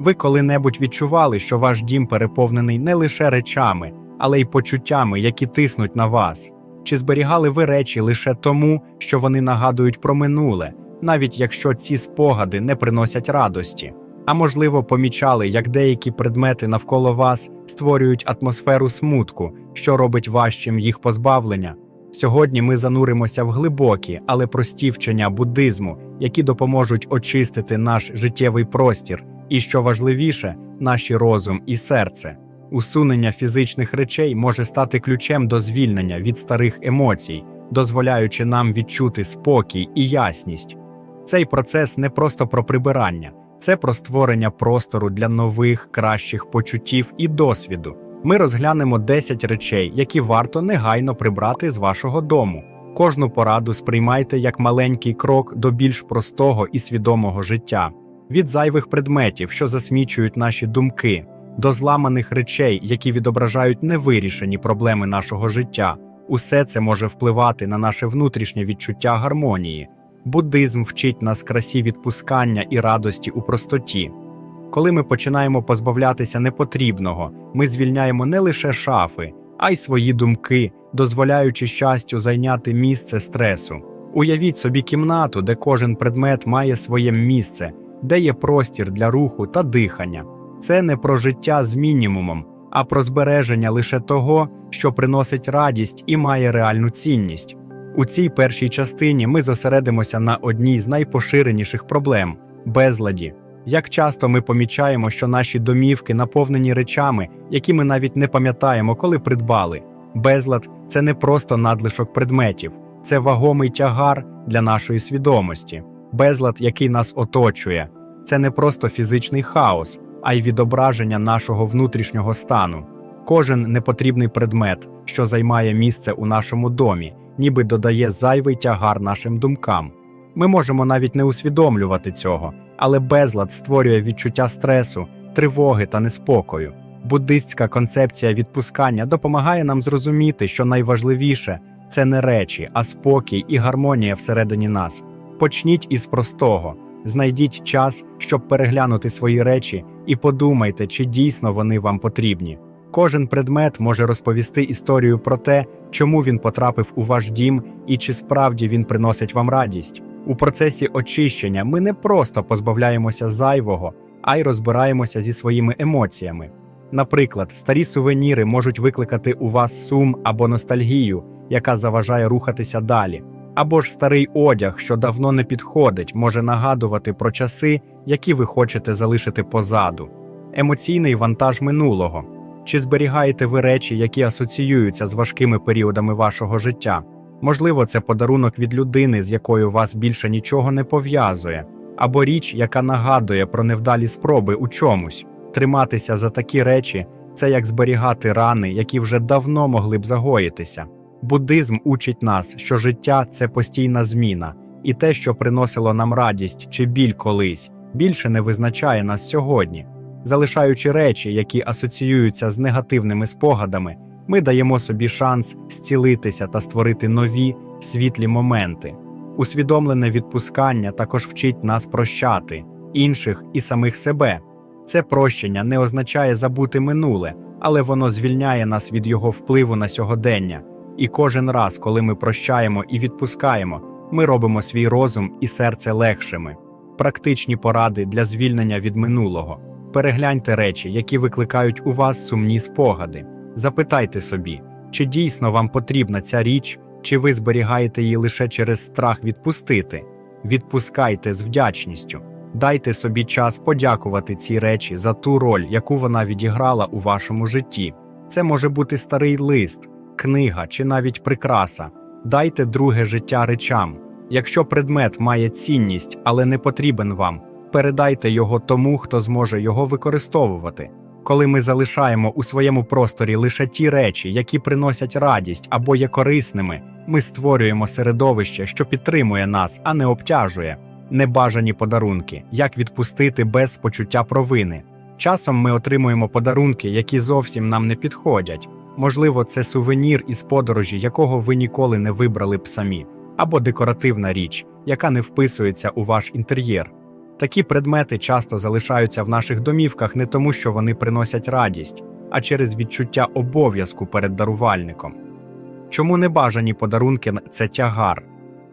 Ви коли-небудь відчували, що ваш дім переповнений не лише речами, але й почуттями, які тиснуть на вас? Чи зберігали ви речі лише тому, що вони нагадують про минуле, навіть якщо ці спогади не приносять радості? А можливо, помічали, як деякі предмети навколо вас створюють атмосферу смутку, що робить важчим їх позбавлення? Сьогодні ми зануримося в глибокі, але прості вчення буддизму, які допоможуть очистити наш життєвий простір, і що важливіше, наші розум і серце. Усунення фізичних речей може стати ключем до звільнення від старих емоцій, дозволяючи нам відчути спокій і ясність. Цей процес не просто про прибирання, це про створення простору для нових, кращих почуттів і досвіду. Ми розглянемо 10 речей, які варто негайно прибрати з вашого дому. Кожну пораду сприймайте як маленький крок до більш простого і свідомого життя, від зайвих предметів, що засмічують наші думки, до зламаних речей, які відображають невирішені проблеми нашого життя. Усе це може впливати на наше внутрішнє відчуття гармонії. Буддизм вчить нас красі відпускання і радості у простоті. Коли ми починаємо позбавлятися непотрібного, ми звільняємо не лише шафи, а й свої думки, дозволяючи щастю зайняти місце стресу. Уявіть собі кімнату, де кожен предмет має своє місце, де є простір для руху та дихання. Це не про життя з мінімумом, а про збереження лише того, що приносить радість і має реальну цінність. У цій першій частині ми зосередимося на одній з найпоширеніших проблем безладі. Як часто ми помічаємо, що наші домівки наповнені речами, які ми навіть не пам'ятаємо, коли придбали. Безлад це не просто надлишок предметів, це вагомий тягар для нашої свідомості. Безлад, який нас оточує, це не просто фізичний хаос, а й відображення нашого внутрішнього стану. Кожен непотрібний предмет, що займає місце у нашому домі, ніби додає зайвий тягар нашим думкам. Ми можемо навіть не усвідомлювати цього, але безлад створює відчуття стресу, тривоги та неспокою. Буддистська концепція відпускання допомагає нам зрозуміти, що найважливіше це не речі, а спокій і гармонія всередині нас. Почніть із простого, знайдіть час, щоб переглянути свої речі, і подумайте, чи дійсно вони вам потрібні. Кожен предмет може розповісти історію про те, чому він потрапив у ваш дім і чи справді він приносить вам радість. У процесі очищення ми не просто позбавляємося зайвого, а й розбираємося зі своїми емоціями. Наприклад, старі сувеніри можуть викликати у вас сум або ностальгію, яка заважає рухатися далі. Або ж старий одяг, що давно не підходить, може нагадувати про часи, які ви хочете залишити позаду. Емоційний вантаж минулого. Чи зберігаєте ви речі, які асоціюються з важкими періодами вашого життя? Можливо, це подарунок від людини, з якою вас більше нічого не пов'язує, або річ, яка нагадує про невдалі спроби у чомусь. Триматися за такі речі це як зберігати рани, які вже давно могли б загоїтися. Буддизм учить нас, що життя це постійна зміна, і те, що приносило нам радість чи біль колись, більше не визначає нас сьогодні. Залишаючи речі, які асоціюються з негативними спогадами, ми даємо собі шанс зцілитися та створити нові світлі моменти. Усвідомлене відпускання також вчить нас прощати інших і самих себе. Це прощення не означає забути минуле, але воно звільняє нас від його впливу на сьогодення. І кожен раз, коли ми прощаємо і відпускаємо, ми робимо свій розум і серце легшими. Практичні поради для звільнення від минулого. Перегляньте речі, які викликають у вас сумні спогади. Запитайте собі, чи дійсно вам потрібна ця річ, чи ви зберігаєте її лише через страх відпустити. Відпускайте з вдячністю. Дайте собі час подякувати цій речі за ту роль, яку вона відіграла у вашому житті. Це може бути старий лист, книга чи навіть прикраса. Дайте друге життя речам. Якщо предмет має цінність, але не потрібен вам, передайте його тому, хто зможе його використовувати. Коли ми залишаємо у своєму просторі лише ті речі, які приносять радість або є корисними, ми створюємо середовище, що підтримує нас, а не обтяжує. Небажані подарунки, як відпустити без почуття провини. Часом ми отримуємо подарунки, які зовсім нам не підходять. Можливо, це сувенір із подорожі, якого ви ніколи не вибрали б самі, або декоративна річ, яка не вписується у ваш інтер'єр. Такі предмети часто залишаються в наших домівках не тому, що вони приносять радість, а через відчуття обов'язку перед дарувальником. Чому небажані подарунки це тягар?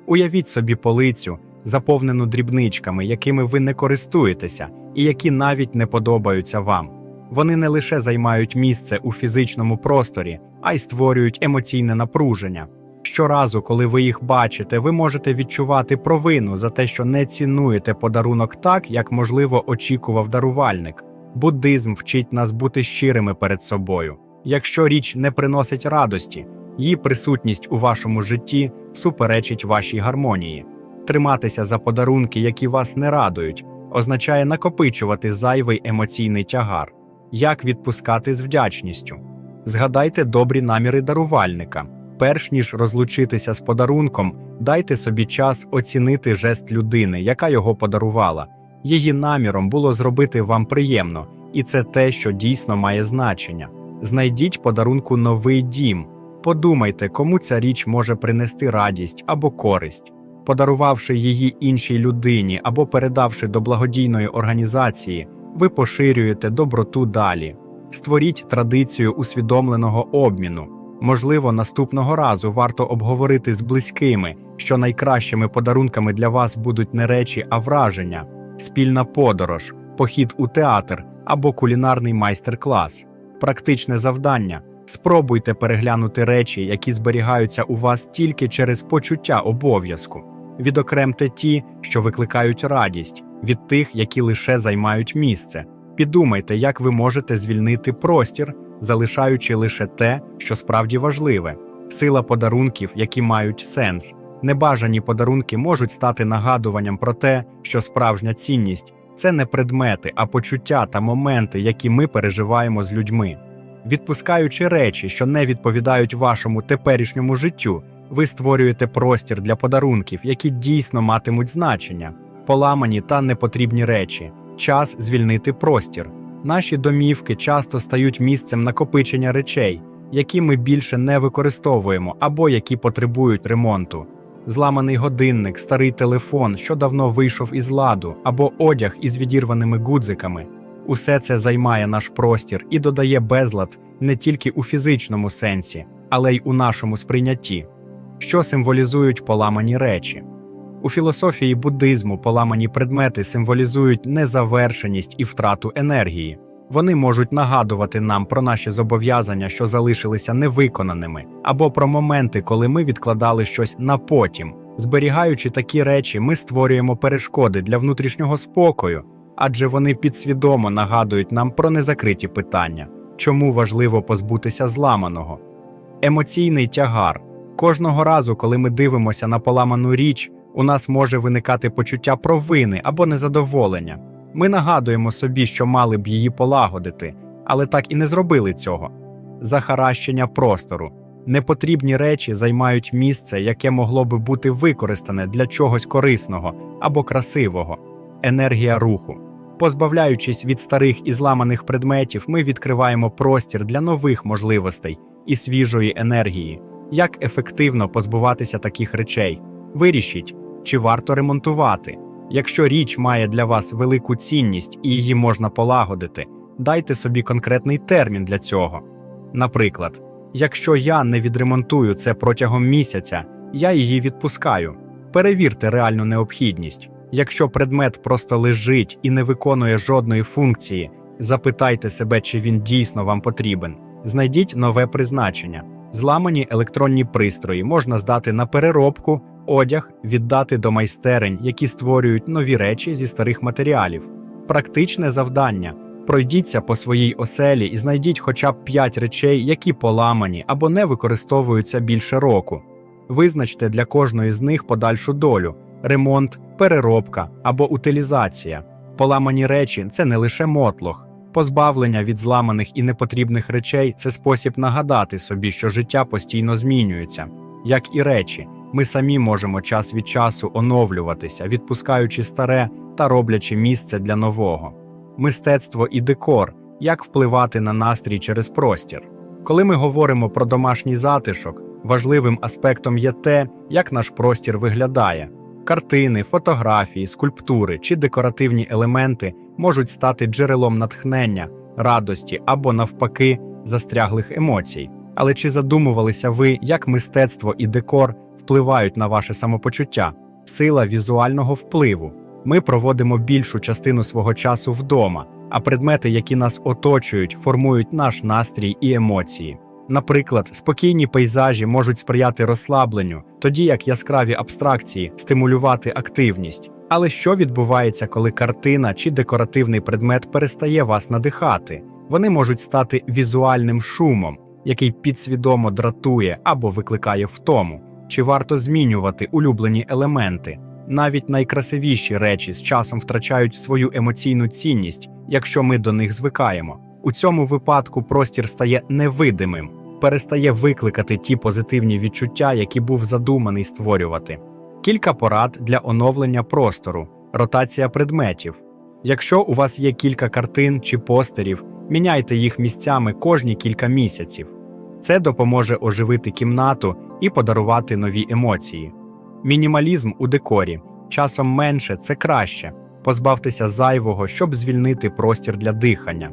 Уявіть собі полицю, заповнену дрібничками, якими ви не користуєтеся, і які навіть не подобаються вам. Вони не лише займають місце у фізичному просторі, а й створюють емоційне напруження. Щоразу, коли ви їх бачите, ви можете відчувати провину за те, що не цінуєте подарунок так, як можливо очікував дарувальник. Буддизм вчить нас бути щирими перед собою. Якщо річ не приносить радості, її присутність у вашому житті суперечить вашій гармонії. Триматися за подарунки, які вас не радують, означає накопичувати зайвий емоційний тягар. Як відпускати з вдячністю? Згадайте добрі наміри дарувальника. Перш ніж розлучитися з подарунком, дайте собі час оцінити жест людини, яка його подарувала. Її наміром було зробити вам приємно, і це те, що дійсно має значення. Знайдіть подарунку новий дім. Подумайте, кому ця річ може принести радість або користь. Подарувавши її іншій людині або передавши до благодійної організації, ви поширюєте доброту далі. Створіть традицію усвідомленого обміну. Можливо, наступного разу варто обговорити з близькими, що найкращими подарунками для вас будуть не речі, а враження, спільна подорож, похід у театр або кулінарний майстер-клас. Практичне завдання. Спробуйте переглянути речі, які зберігаються у вас тільки через почуття обов'язку. Відокремте ті, що викликають радість, від тих, які лише займають місце. Підумайте, як ви можете звільнити простір, залишаючи лише те, що справді важливе. Сила подарунків, які мають сенс. Небажані подарунки можуть стати нагадуванням про те, що справжня цінність це не предмети, а почуття та моменти, які ми переживаємо з людьми. Відпускаючи речі, що не відповідають вашому теперішньому життю, ви створюєте простір для подарунків, які дійсно матимуть значення, поламані та непотрібні речі, час звільнити простір. Наші домівки часто стають місцем накопичення речей, які ми більше не використовуємо або які потребують ремонту. Зламаний годинник, старий телефон, що давно вийшов із ладу, або одяг із відірваними гудзиками. Усе це займає наш простір і додає безлад не тільки у фізичному сенсі, але й у нашому сприйнятті, що символізують поламані речі. У філософії буддизму поламані предмети символізують незавершеність і втрату енергії. Вони можуть нагадувати нам про наші зобов'язання, що залишилися невиконаними, або про моменти, коли ми відкладали щось на потім. Зберігаючи такі речі, ми створюємо перешкоди для внутрішнього спокою, адже вони підсвідомо нагадують нам про незакриті питання, чому важливо позбутися зламаного. Емоційний тягар. Кожного разу, коли ми дивимося на поламану річ, у нас може виникати почуття провини або незадоволення. Ми нагадуємо собі, що мали б її полагодити, але так і не зробили цього. Захаращення простору. Непотрібні речі займають місце, яке могло би бути використане для чогось корисного або красивого, енергія руху. Позбавляючись від старих і зламаних предметів, ми відкриваємо простір для нових можливостей і свіжої енергії. Як ефективно позбуватися таких речей? Вирішіть, чи варто ремонтувати. Якщо річ має для вас велику цінність і її можна полагодити, дайте собі конкретний термін для цього. Наприклад, якщо я не відремонтую це протягом місяця, я її відпускаю. Перевірте реальну необхідність. Якщо предмет просто лежить і не виконує жодної функції, запитайте себе, чи він дійсно вам потрібен. Знайдіть нове призначення. Зламані електронні пристрої можна здати на переробку, одяг віддати до майстерень, які створюють нові речі зі старих матеріалів. Практичне завдання. Пройдіться по своїй оселі і знайдіть хоча б 5 речей, які поламані або не використовуються більше року. Визначте для кожної з них подальшу долю: ремонт, переробка або утилізація. Поламані речі це не лише мотлох. Позбавлення від зламаних і непотрібних речей це спосіб нагадати собі, що життя постійно змінюється. Як і речі, ми самі можемо час від часу оновлюватися, відпускаючи старе та роблячи місце для нового. Мистецтво і декор як впливати на настрій через простір. Коли ми говоримо про домашній затишок, важливим аспектом є те, як наш простір виглядає. Картини, фотографії, скульптури чи декоративні елементи можуть стати джерелом натхнення, радості або, навпаки, застряглих емоцій. Але чи задумувалися ви, як мистецтво і декор впливають на ваше самопочуття? Сила візуального впливу. Ми проводимо більшу частину свого часу вдома, а предмети, які нас оточують, формують наш настрій і емоції. Наприклад, спокійні пейзажі можуть сприяти розслабленню, тоді як яскраві абстракції стимулювати активність. Але що відбувається, коли картина чи декоративний предмет перестає вас надихати? Вони можуть стати візуальним шумом, який підсвідомо дратує або викликає втому. Чи варто змінювати улюблені елементи? Навіть найкрасивіші речі з часом втрачають свою емоційну цінність, якщо ми до них звикаємо. У цьому випадку простір стає невидимим, перестає викликати ті позитивні відчуття, які був задуманий створювати. Кілька порад для оновлення простору, ротація предметів. Якщо у вас є кілька картин чи постерів, міняйте їх місцями кожні кілька місяців. Це допоможе оживити кімнату і подарувати нові емоції. Мінімалізм у декорі часом менше це краще. Позбавтеся зайвого, щоб звільнити простір для дихання.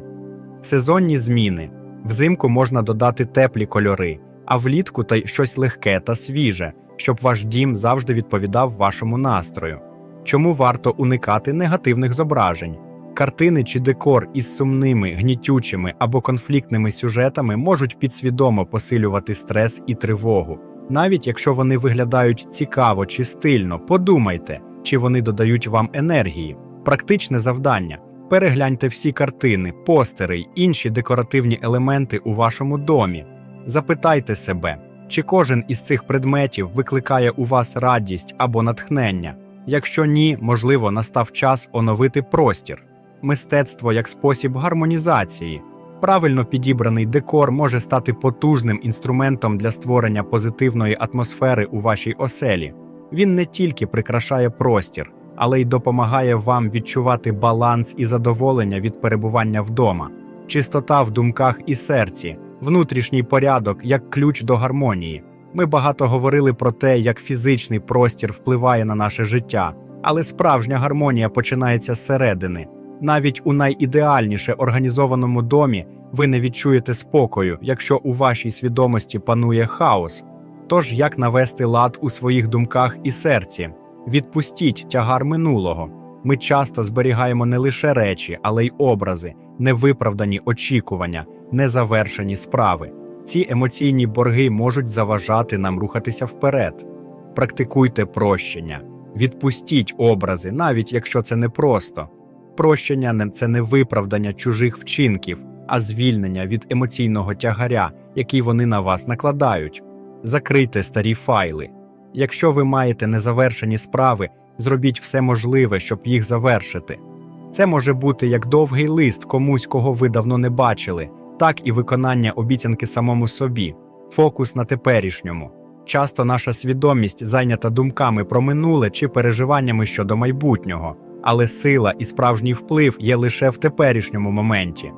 Сезонні зміни взимку можна додати теплі кольори, а влітку та щось легке та свіже, щоб ваш дім завжди відповідав вашому настрою. Чому варто уникати негативних зображень? Картини чи декор із сумними, гнітючими або конфліктними сюжетами можуть підсвідомо посилювати стрес і тривогу. Навіть якщо вони виглядають цікаво чи стильно, подумайте, чи вони додають вам енергії. Практичне завдання: перегляньте всі картини, постери й інші декоративні елементи у вашому домі. Запитайте себе, чи кожен із цих предметів викликає у вас радість або натхнення. Якщо ні, можливо, настав час оновити простір. Мистецтво як спосіб гармонізації. Правильно підібраний декор може стати потужним інструментом для створення позитивної атмосфери у вашій оселі. Він не тільки прикрашає простір, але й допомагає вам відчувати баланс і задоволення від перебування вдома, чистота в думках і серці, внутрішній порядок як ключ до гармонії. Ми багато говорили про те, як фізичний простір впливає на наше життя, але справжня гармонія починається зсередини. Навіть у найідеальніше організованому домі ви не відчуєте спокою, якщо у вашій свідомості панує хаос. Тож як навести лад у своїх думках і серці? Відпустіть тягар минулого. Ми часто зберігаємо не лише речі, але й образи, невиправдані очікування, незавершені справи. Ці емоційні борги можуть заважати нам рухатися вперед. Практикуйте прощення, відпустіть образи, навіть якщо це непросто. Прощення це не виправдання чужих вчинків, а звільнення від емоційного тягаря, який вони на вас накладають. Закрийте старі файли. Якщо ви маєте незавершені справи, зробіть все можливе, щоб їх завершити. Це може бути як довгий лист комусь, кого ви давно не бачили, так і виконання обіцянки самому собі, фокус на теперішньому. Часто наша свідомість зайнята думками про минуле чи переживаннями щодо майбутнього, але сила і справжній вплив є лише в теперішньому моменті.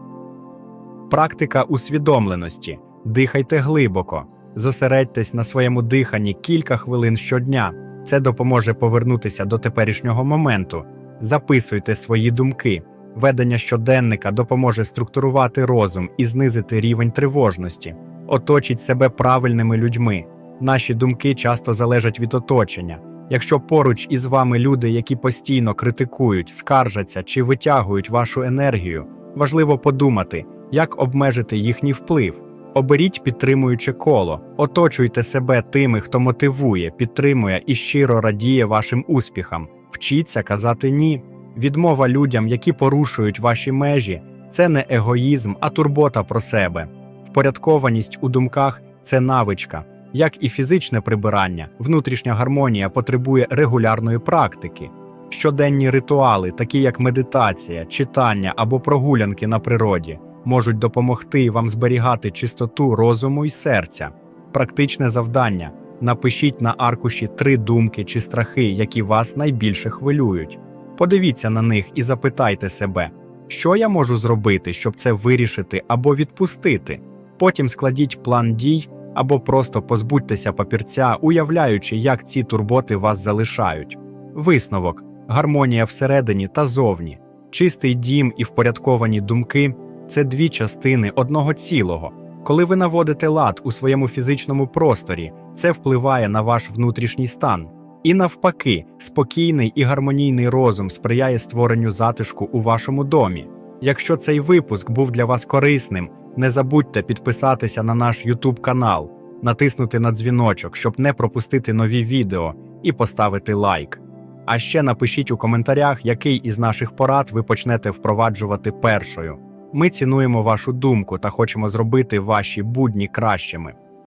Практика усвідомленості. Дихайте глибоко, зосередьтесь на своєму диханні кілька хвилин щодня. Це допоможе повернутися до теперішнього моменту. Записуйте свої думки. Ведення щоденника допоможе структурувати розум і знизити рівень тривожності. Оточіть себе правильними людьми. Наші думки часто залежать від оточення. Якщо поруч із вами люди, які постійно критикують, скаржаться чи витягують вашу енергію, важливо подумати, як обмежити їхній вплив. Оберіть підтримуюче коло, оточуйте себе тими, хто мотивує, підтримує і щиро радіє вашим успіхам. Вчіться казати ні. Відмова людям, які порушують ваші межі, це не егоїзм, а турбота про себе. Впорядкованість у думках це навичка. Як і фізичне прибирання, внутрішня гармонія потребує регулярної практики. Щоденні ритуали, такі як медитація, читання або прогулянки на природі, можуть допомогти вам зберігати чистоту розуму і серця. Практичне завдання: напишіть на аркуші три думки чи страхи, які вас найбільше хвилюють. Подивіться на них і запитайте себе, що я можу зробити, щоб це вирішити або відпустити. Потім складіть план дій або просто позбудьтеся папірця, уявляючи, як ці турботи вас залишають. Висновок гармонія всередині та зовні. Чистий дім і впорядковані думки це дві частини одного цілого. Коли ви наводите лад у своєму фізичному просторі, це впливає на ваш внутрішній стан. І навпаки, спокійний і гармонійний розум сприяє створенню затишку у вашому домі. Якщо цей випуск був для вас корисним, не забудьте підписатися на наш YouTube канал, натиснути на дзвіночок, щоб не пропустити нові відео, і поставити лайк. А ще напишіть у коментарях, який із наших порад ви почнете впроваджувати першою. Ми цінуємо вашу думку та хочемо зробити ваші будні кращими.